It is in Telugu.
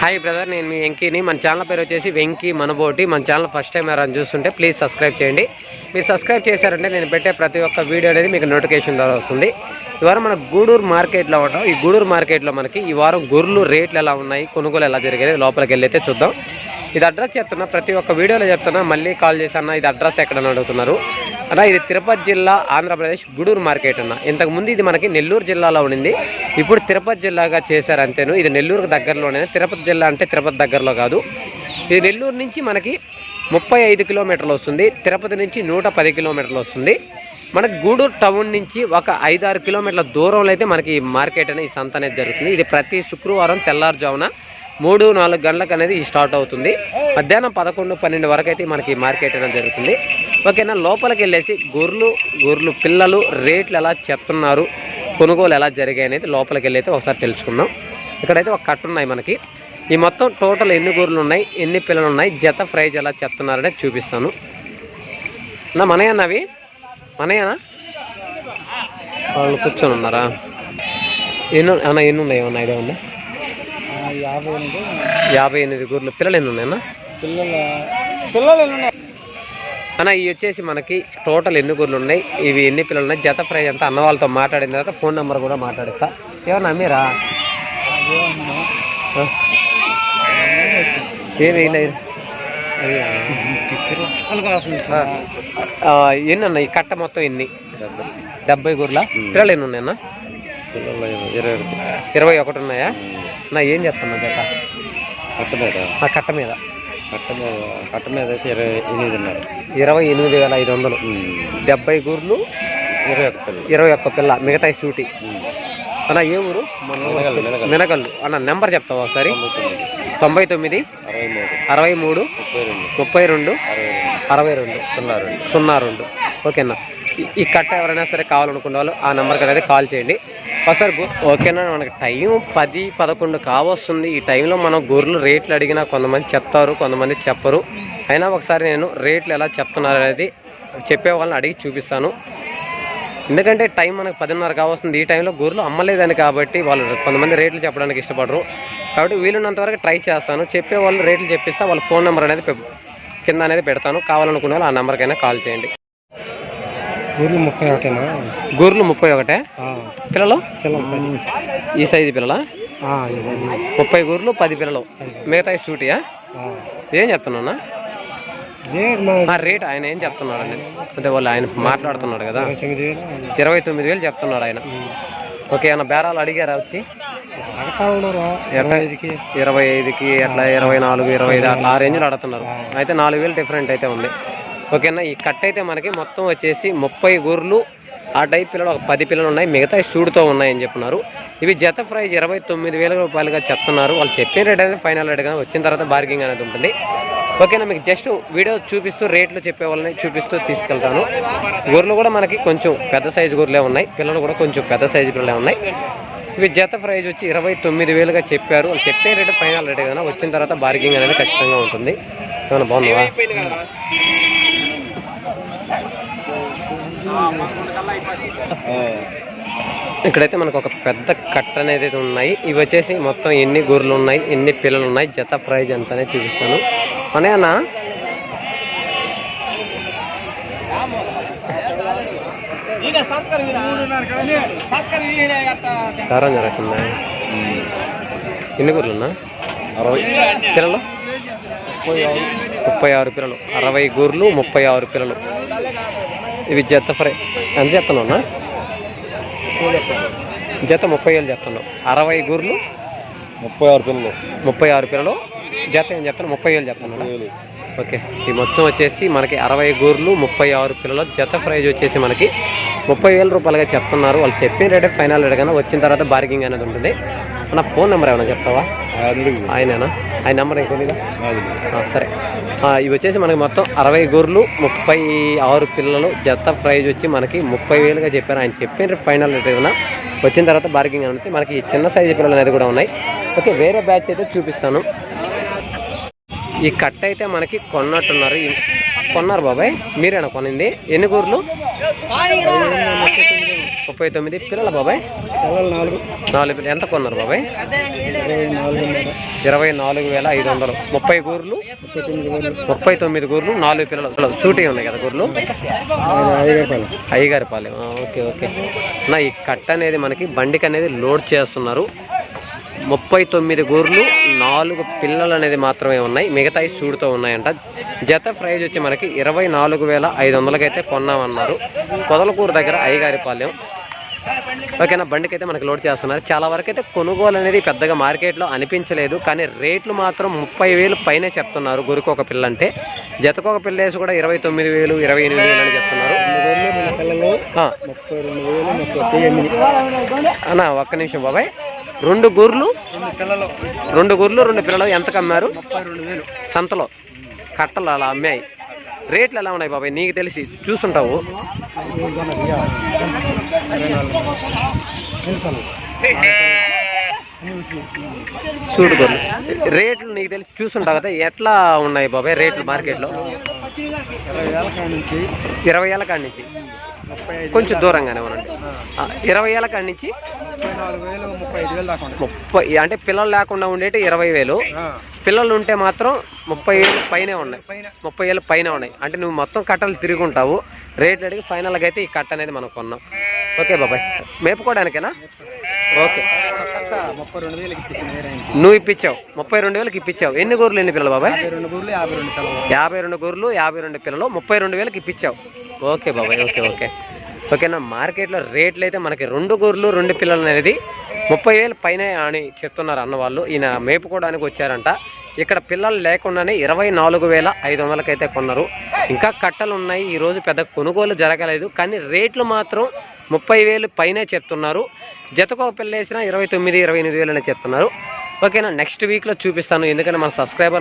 హాయ్ బ్రదర్ నేను మీ వెంకీని. మన ఛానల్ పేరు వచ్చేసి వెంకీ మనబోటి. మన ఛానల్ ఫస్ట్ టైం ఎవరైనా చూస్తుంటే ప్లీజ్ సబ్స్క్రైబ్ చేయండి. మీరు సబ్స్క్రైబ్ చేశారంటే నేను పెట్టే ప్రతి ఒక్క వీడియో అనేది మీకు నోటిఫికేషన్ ద్వారా వస్తుంది. ఈ వారం మన గూడూరు మార్కెట్లో ఉంటాం. ఈ గూడూరు మార్కెట్లో మనకి ఈ వారం గొర్రెలు రేట్లు ఎలా ఉన్నాయి కొనుగోలు ఎలా జరిగేది లోపలికి వెళ్ళైతే చూద్దాం. ఇది అడ్రస్ చెప్తున్నా ప్రతి ఒక్క వీడియోలో చెప్తున్నా మళ్ళీ కాల్ చేసి అన్న ఇది అడ్రస్ ఎక్కడని అడుగుతున్నారు. అన్న ఇది తిరుపతి జిల్లా ఆంధ్రప్రదేశ్ గూడూరు మార్కెట్ అన్న. ఇంతకుముందు ఇది మనకి నెల్లూరు జిల్లాలో ఉండింది. ఇప్పుడు తిరుపతి జిల్లాగా చేశారు అంతేను ఇది నెల్లూరుకు దగ్గరలోనే. తిరుపతి జిల్లా అంటే తిరుపతి దగ్గరలో కాదు. ఇది నెల్లూరు నుంచి మనకి ముప్పై ఐదు కిలోమీటర్లు వస్తుంది. తిరుపతి నుంచి నూట పది కిలోమీటర్లు వస్తుంది. మనకి గూడూరు టౌన్ నుంచి ఒక ఐదారు కిలోమీటర్ల దూరంలో అయితే మనకి ఈ మార్కెట్ అనేది ఈ సంత అనేది జరుగుతుంది. ఇది ప్రతి శుక్రవారం తెల్లారుజామున మూడు నాలుగు గంటలకు అనేది స్టార్ట్ అవుతుంది. మధ్యాహ్నం పదకొండు పన్నెండు వరకు అయితే మనకి మార్కెట్ అనేది జరుగుతుంది. ఓకేనా? లోపలికి వెళ్ళేసి గొర్రెలు గొర్రెలు పిల్లలు రేట్లు ఎలా చెప్తున్నారు? కొనుగోలు ఎలా జరిగాయి అనేది లోపలికి వెళ్ళి అయితే ఒకసారి తెలుసుకుందాం. ఇక్కడైతే ఒక కట్ట ఉన్నాయి మనకి. ఈ మొత్తం టోటల్ ఎన్ని గొర్రెలు ఉన్నాయి ఎన్ని పిల్లలు ఉన్నాయి జత ప్రైజ్ ఎలా చెప్తున్నారనేది చూపిస్తాను. నా మనయ్యనా అవి? మనయ్యనా వాళ్ళు కూర్చొని ఉన్నారా? ఎన్ని అన్న ఎన్ని ఉన్నాయి? ఏమన్నా ఐడియా ఉందా? యాభై ఎనిమిది. గొర్రెలు పిల్లలు ఎన్ని ఉన్నాయన్నా పిల్లల పిల్లలు ఎన్ని ఉన్నాయి? అన్న ఇవి వచ్చేసి మనకి టోటల్ ఎన్ని గొర్రెలు ఉన్నాయి? ఇవి ఎన్ని పిల్లలు ఉన్నాయి? జత ప్రైజ్ అంతా అన్న వాళ్ళతో మాట్లాడిన తర్వాత ఫోన్ నెంబర్ కూడా మాట్లాడిస్తా. ఏమన్నా అమ్మీరా? లేదు ఎన్ని అన్న ఈ కట్ట మొత్తం ఎన్ని? డెబ్బై గొర్రెల పిల్లలు ఎన్ని ఉన్నాయన్న? ఇరవై ఇరవై ఒకటి ఉన్నాయా? నా ఏం చెప్తున్నా జత? కట్ట మీద. నా కట్ట మీద. కట్ట మీద కట్ట మీద అయితే ఇరవై ఎనిమిది ఉన్నారు. ఇరవై ఎనిమిది వేల ఐదు వందలు. డెబ్బై గూర్లు ఇరవై ఒక్క పిల్లలు ఇరవై ఒక్క పిల్ల మిగతా సూటి అన్న ఏ ఊరు? మినగల్లు, అన్న నెంబర్ చెప్తావా ఒకసారి? తొంభై తొమ్మిది అరవై మూడు ముప్పై రెండు అరవై రెండు. సున్నా రెండు. సున్నా రెండు. ఓకేనా ఈ కట్ట ఎవరైనా సరే కావాలనుకున్న వాళ్ళు ఆ నెంబర్కి అనేది కాల్ చేయండి. సార్ ఓకేనా? మనకి టైం పది పదకొండు కావస్తుంది. ఈ టైంలో మనం గొర్రెలు రేట్లు అడిగినా కొంతమంది చెప్తారు కొంతమంది చెప్పరు. అయినా ఒకసారి నేను రేట్లు ఎలా చెప్తున్నారు అనేది చెప్పే వాళ్ళని అడిగి చూపిస్తాను. ఎందుకంటే టైం మనకు పదిన్నర కావస్తుంది. ఈ టైంలో గొర్రెలు అమ్మలేదని కాబట్టి వాళ్ళు కొంతమంది రేట్లు చెప్పడానికి ఇష్టపడరు. కాబట్టి వీలున్నంత వరకు ట్రై చేస్తాను. చెప్పే వాళ్ళు రేట్లు చెప్పిస్తే వాళ్ళ ఫోన్ నెంబర్ అనేది కింద అనేది పెడతాను. కావాలనుకునే వాళ్ళు ఆ నెంబర్కైనా కాల్ చేయండి. ఊర్లు ముప్పై ఒకటేనా? గొర్రెలు ముప్పై ఒకటే? పిల్లలు? ఈ సైజు పిల్లల? ముప్పై గొర్రెలు పది పిల్లలు. మిగతా సూటియా? ఏం చెప్తున్నా ఆ రేట్ ఆయన ఏం చెప్తున్నాడు అండి అదే వాళ్ళు ఆయన మాట్లాడుతున్నాడు కదా. ఇరవై తొమ్మిది వేలు. చెప్తున్నాడు ఆయన. ఓకే ఏమన్నా బేరాలు అడిగారా వచ్చి? ఇరవై ఐదుకి. అట్లా ఇరవై నాలుగు ఇరవై ఐదు అట్లా ఆ రేంజ్లో అడుగుతున్నారు. అయితే నాలుగు వేలు డిఫరెంట్ అయితే ఉంది. ఓకేనా? ఈ కట్ అయితే మనకి మొత్తం వచ్చేసి ముప్పై గొర్రెలు ఆ టైప్ పిల్లలు ఒక పది పిల్లలు ఉన్నాయి. మిగతా సూడుతో ఉన్నాయని చెప్పినారు ఇవి జత ప్రైజ్ ఇరవై తొమ్మిది వేల రూపాయలుగా చెప్తున్నారు. వాళ్ళు చెప్పిన రేట్ అనేది ఫైనల్ రేట్ కానీ వచ్చిన తర్వాత బార్గింగ్ అనేది ఉంటుంది. ఓకేనా? మీకు జస్ట్ వీడియో చూపిస్తూ రేట్లు చెప్పే వాళ్ళని చూపిస్తూ తీసుకెళ్తాను. గొర్రెలు కూడా మనకి కొంచెం పెద్ద సైజు గొర్రెలే ఉన్నాయి. పిల్లలు కూడా కొంచెం పెద్ద సైజు పిల్లలే ఉన్నాయి. ఇవి జత ప్రైజ్ వచ్చి ఇరవై తొమ్మిది వేలుగా చెప్పారు. వాళ్ళు చెప్పే రేటు ఫైనల్ రేట్ కదా వచ్చిన తర్వాత బార్గింగ్ అనేది ఖచ్చితంగా ఉంటుంది. ఏమైనా బాగుందా? ఇక్కడైతే మనకు ఒక పెద్ద కట్ట అనేది ఉన్నాయి. ఇవి వచ్చేసి మొత్తం ఎన్ని గొర్రెలు ఉన్నాయి ఎన్ని పిల్లలు ఉన్నాయి జత ప్రైజ్ ఎంత అనేది చూపిస్తాను. అనే దారం జరుగుతుందా? ఎన్ని గొర్రెలు ఉన్నా? అరవై. పిల్లలు? ముప్పై ఆరు పిల్లలు. అరవై గొర్రెలు ముప్పై ఆరు పిల్లలు. ఇవి జత ఫ్రై. ఎంత చెప్తున్నావునా జత ముప్పై ఏళ్ళు చెప్తున్నావు అరవై గొర్రెలు ముప్పై ఆరు పిల్లలు ముప్పై ఆరు పిల్లలు జత ఏం చెప్తాను ముప్పై ఏళ్ళు చెప్తున్నాను ఓకే. ఈ మొత్తం వచ్చేసి మనకి అరవై గూర్లు ముప్పై ఆరు పిల్లలు జత ప్రైజ్ వచ్చేసి మనకి ముప్పై వేల రూపాయలుగా చెప్తున్నారు. వాళ్ళు చెప్పిన రేటే ఫైనల్ రేట్ కానీ వచ్చిన తర్వాత బార్గింగ్ అనేది ఉంటుంది. నా ఫోన్ నెంబర్ ఏమైనా చెప్తావా? ఆయనేనా? ఆయన నెంబర్ ఇంకొనిగా సరే. ఇవి వచ్చేసి మనకి మొత్తం అరవై గొర్రెలు ముప్పై ఆరు పిల్లలు జత ప్రైజ్ వచ్చి మనకి ముప్పై వేలుగా చెప్పారు. ఆయన చెప్పిన ఫైనల్ రేట్ ఏదైనా వచ్చిన తర్వాత బార్గింగ్ అనేది మనకి చిన్న సైజు పిల్లలు అనేది కూడా ఉన్నాయి. ఓకే వేరే బ్యాచ్ అయితే చూపిస్తాను. ఈ కట్ట అయితే మనకి కొన్నట్టున్నారు. కొన్నారు బాబాయ్. మీరేనా కొనింది? ఎన్ని గూర్లు? ముప్పై తొమ్మిది పిల్లల బాబాయ్? నాలుగు. ఎంత కొన్నారు బాబాయ్? ఇరవై నాలుగు వేల ఐదు వందలు. ముప్పై గూర్లు? ముప్పై తొమ్మిది గూర్లు నాలుగు పిల్లలు. సూటీ ఉన్నాయి కదా గూర్లు? అయ్యగారి పాలెం ఓకే ఓకే. నా ఈ కట్ట అనేది మనకి బండికి అనేది లోడ్ చేస్తున్నారు. ముప్పై తొమ్మిది గూర్లు నాలుగు పిల్లలు అనేది మాత్రమే ఉన్నాయి. మిగతాయి సూడుతో ఉన్నాయంట. జత ప్రైజ్ వచ్చి మనకి ఇరవై నాలుగు వేల ఐదు వందలకైతే కొన్నామన్నారు. పొదలకూరు దగ్గర అయ్యగారి పాలెం. ఓకేనా బండికి అయితే మనకి లోడ్ చేస్తున్నారు. చాలా వరకు అయితే కొనుగోలు అనేది పెద్దగా మార్కెట్లో అనిపించలేదు. కానీ రేట్లు మాత్రం ముప్పై వేలు పైనే చెప్తున్నారు గురికి ఒక పిల్ల అంటే జతకు ఒక పిల్ల వేసి కూడా ఇరవై తొమ్మిది వేలు ఇరవై ఎనిమిది వేలు అని చెప్తున్నారు. అన్న ఒక్క నిమిషం బాబాయ్. రెండు గూర్లు? రెండు పిల్లలు. రెండు గూర్లు రెండు పిల్లలు. ఎంతకు అమ్మారు సంతలో. కట్టలు అలా అమ్మాయి. రేట్లు ఎలా ఉన్నాయి బాబాయ్? నీకు తెలిసి చూసుంటావు. చూడు గొర్రెలు రేట్లు నీకు తెలిసి చూసుంటావు కదా. ఎట్లా ఉన్నాయి బాబాయ్ రేట్లు మార్కెట్లో? ఇరవై వేల కాడ నుంచి. ఇరవై ఏళ్ళ కాడి నుంచి. కొంచెం దూరంగానే ఆ, ఇరవై ఏళ్ళ కాడి నుంచి ముప్పై అంటే పిల్లలు లేకుండా ఉండేటి ఇరవై వేలు. పిల్లలు ఉంటే మాత్రం ముప్పై వేలు పైనే ఉన్నాయి. ముప్పై వేలు పైన ఉన్నాయి. అంటే నువ్వు మొత్తం కట్టలు తిరిగి ఉంటావు రేట్లు అడిగి ఫైనల్గా అయితే ఈ కట్ట అనేది మనం కొన్నాం. ఓకే బాబాయ్. మేపుకోవడానికేనా? ఓకే. నువ్వు ఇప్పించావు. ముప్పై రెండు వేలకు ఇప్పించావు. ఎన్ని గూర్లు ఎన్ని పిల్లలు బాబాయ్? యాభై రెండు గూర్లు యాభై రెండు పిల్లలు యాభై రెండు గూర్లు యాభై రెండు పిల్లలు. ముప్పై రెండు వేలకు ఇప్పించావు. ఓకే బాబాయ్ ఓకే ఓకే. ఓకేనా? మార్కెట్లో రేట్లు అయితే మనకి రెండు గొర్రెలు రెండు పిల్లలు అనేది ముప్పై వేలు పైన అని చెప్తున్నారు అన్న వాళ్ళు ఈయన మేపుకోవడానికి వచ్చారంట. ఇక్కడ పిల్లలు లేకుండానే ఇరవై నాలుగు వేల ఐదు వందలకైతే కొన్నారు. ఇంకా కట్టలు ఉన్నాయి. ఈరోజు పెద్ద కొనుగోలు జరగలేదు. కానీ రేట్లు మాత్రం ముప్పై వేలు పైనే చెప్తున్నారు. జతకు ఒక పిల్ల వేసిన ఇరవై తొమ్మిది ఇరవై ఎనిమిది వేలు అనే చెప్తున్నారు. ఓకేనా? నెక్స్ట్ వీక్లో చూపిస్తాను. ఎందుకంటే మన సబ్స్క్రైబర్